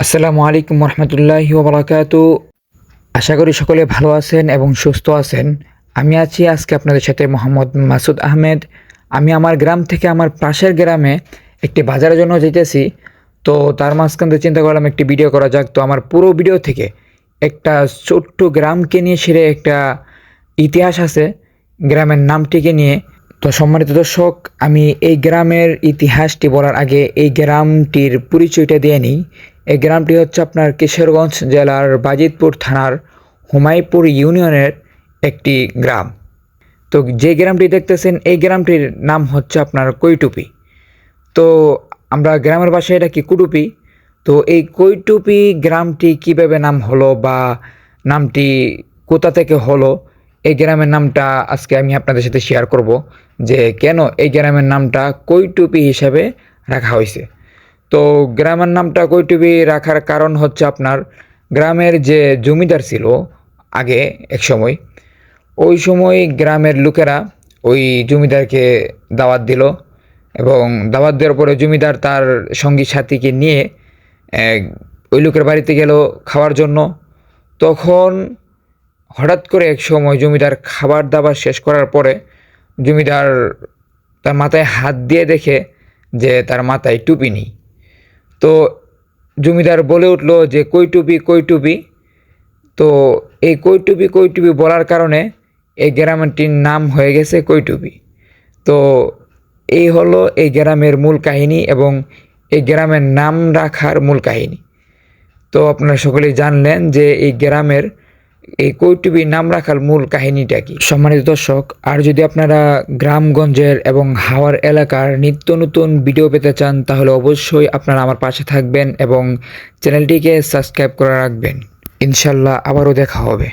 আসসালামু আলাইকুম রহমতুল্লাহি ওবরাকাতু। আশা করি সকলে ভালো আছেন এবং সুস্থ আছেন। আমি আছি আজকে আপনাদের সাথে মোহাম্মদ মাসুদ আহমেদ। আমি আমার গ্রাম থেকে আমার পাশের গ্রামে একটি বাজারের জন্য যেতেছি। তো তার মাঝখান থেকে চিন্তা করলাম একটি ভিডিও করা যাক। তো আমার পুরো ভিডিও থেকে একটা ছোট্ট গ্রামকে নিয়ে সেরে একটা ইতিহাস আছে। গ্রামের নামটিকে নিয়ে। তো সম্মানিত দর্শক, আমি এই গ্রামের ইতিহাসটি বলার আগে এই গ্রামটির পরিচয়টা দিয়ে নিই। এই গ্রামটি হচ্ছে আপনার কিশোরগঞ্জ জেলার বাজিতপুর থানার হুমায়পুর ইউনিয়নের একটি গ্রাম। তো যে গ্রামটি দেখতেছেন, এই গ্রামটির নাম হচ্ছে আপনার কৈটুপি। তো আমরা গ্রামের ভাষায় এটা কি কুটুপি? তো এই কৈটুপি গ্রামটি কীভাবে নাম হলো বা নামটি কোথা থেকে হলো, এই গ্রামের নামটা আজকে আমি আপনাদের সাথে শেয়ার করব যে কেন এই গ্রামের নামটা কৈটুপি হিসাবে রাখা হয়েছে। তো গ্রামের নামটা কৈটুপি রাখার কারণ হচ্ছে আপনার গ্রামের যে জমিদার ছিল আগে এক সময়, ওই সময় গ্রামের লোকেরা ওই জমিদারকে দাওয়াত দিল এবং দাওয়াত দেওয়ার পরে জমিদার তার সঙ্গী সাথীকে নিয়ে ওই লোকের বাড়িতে গেল খাওয়ার জন্য। তখন হঠাৎ করে এক সময় জমিদার খাবার দাবার শেষ করার পরে জমিদার তার মাথায় হাত দিয়ে দেখে যে তার মাথায় টুপি নেই। তো জমিদার বলে উঠল যে, কই টুপি তো এই কৈটুবি কৈটুবি বলার কারণে এই গ্রামটির নাম হয়ে গেছে কৈটুবি তো এই হলো এই গ্রামের মূল কাহিনী এবং এই গ্রামের নাম রাখার মূল কাহিনী। তো আপনারা সকলেই জানলেন যে এই গ্রামের এই কৌটুবি নাম রাখার মূল কাহিনীটা কি? সম্মানিত দর্শক, আর যদি আপনারা গ্রামগঞ্জের এবং হাওয়ার এলাকার নিত্য নতুন ভিডিও পেতে চান, তাহলে অবশ্যই আপনারা আমার পাশে থাকবেন এবং চ্যানেলটিকে সাবস্ক্রাইব করে রাখবেন। ইনশাল্লাহ আবারও দেখা হবে।